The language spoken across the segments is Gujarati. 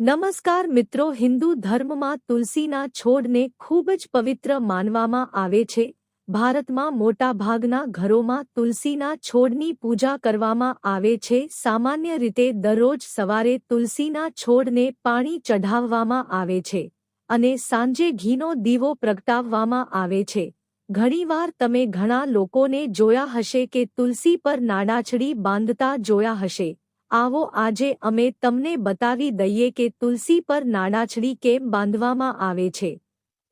નમસ્કાર મિત્રો, હિન્દુ ધર્મમાં તુલસીના છોડને ખૂબ જ પવિત્ર માનવામાં આવે છે. ભારતમાં મોટાભાગના ઘરોમાં તુલસીના છોડની પૂજા કરવામાં આવે છે. સામાન્ય રીતે દરરોજ સવારે તુલસીના છોડને પાણી ચઢાવવામાં આવે છે અને સાંજે ઘીનો દીવો પ્રગટાવવામાં આવે છે. ઘણીવાર તમે ઘણા લોકોને જોયા હશે કે તુલસી પર નાડાછડી બાંધતા જોયા હશે. આવો આજે અમે તમને બતાવી દઈએ કે તુલસી પર નાડાછડી કેમ બાંધવામાં આવે છે.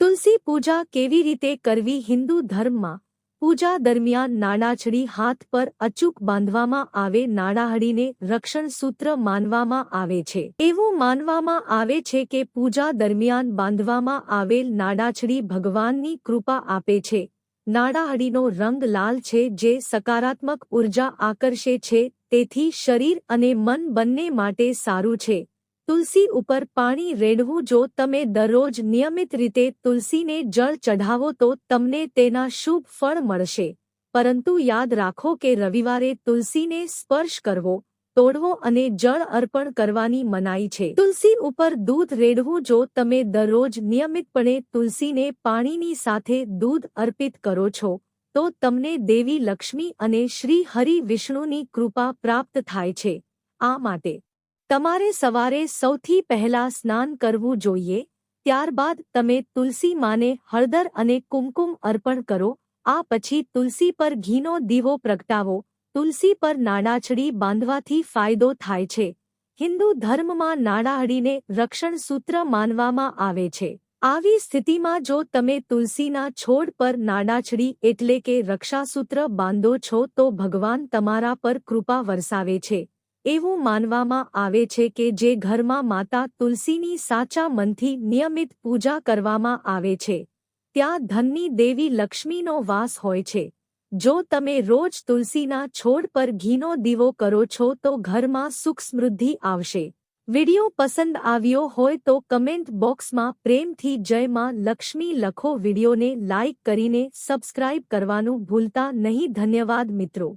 તુલસી પૂજા કેવી રીતે કરવી હિન્દુ ધર્મમાં? પૂજા દરમિયાન નાડાછડી હાથ પર અચૂક બાંધવામાં આવે નાડાહડીને રક્ષણ સૂત્ર માનવામાં આવે છે. એવું માનવામાં આવે છે કે પૂજા દરમિયાન બાંધવામાં આવેલ નાડાછડી ભગવાનની કૃપા આપે છે. નાડાહડીનો રંગ લાલ છે જે સકારાત્મક ઊર્જા આકર્ષે છે, તેથી શરીર અને મન બંને માટે સારું છે. તુલસી ઉપર પાણી રેડવું જો તમે દરરોજ નિયમિત રીતે તુલસીને જળ ચઢાવો તો તમને તેના શુભ ફળ મળશે. પરંતુ યાદ રાખો કે રવિવારે તુલસીને સ્પર્શ કરવો તોડવો અને જળ અર્પણ કરવાની મનાઈ છે. તુલસી ઉપર દૂધ રેડવું જો તમે દરરોજ નિયમિતપણે તુલસીને પાણીની સાથે દૂધ અર્પિત કરો છો, તો તમને દેવી લક્ષ્મી અને શ્રી હરિ વિષ્ણુની કૃપા પ્રાપ્ત થાય છે. આ માટે તમારે સવારે સૌથી પહેલા સ્નાન કરવું જોઈએ, ત્યારબાદ તમે તુલસી માને હળદર અને કુમકુમ અર્પણ કરો, આ પછી તુલસી પર ઘીનો દીવો પ્રગટાવો તુલસી પર નાડાછડી બાંધવાથી ફાયદો થાય છે. હિન્દુ ધર્મમાં નાડાહડીને રક્ષણ સૂત્ર માનવામાં આવે છે. આવી સ્થિતિમાં જો તમે તુલસીના છોડ પર નાડાછડી એટલે કે રક્ષાસૂત્ર બાંધો છો તો ભગવાન તમારા પર કૃપા વરસાવે છે. એવું માનવામાં આવે છે કે જે ઘરમાં માતા તુલસીની સાચા મનથી નિયમિત પૂજા કરવામાં આવે છે. ત્યાં ધનની દેવી લક્ષ્મીનો વાસ હોય છે. જો તમે રોજ તુલસીના છોડ પર ઘીનો દીવો કરો છો તો ઘરમાં સુખ સમૃદ્ધિ આવશે. વિડિયો પસંદ આવ્યો હોય તો કમેન્ટ બોક્સમાં પ્રેમથી જય માં લક્ષ્મી લખો વિડિયોને લાઇક કરીને સબસ્ક્રાઇબ કરવાનું ભૂલતા નહીં. ધન્યવાદ મિત્રો.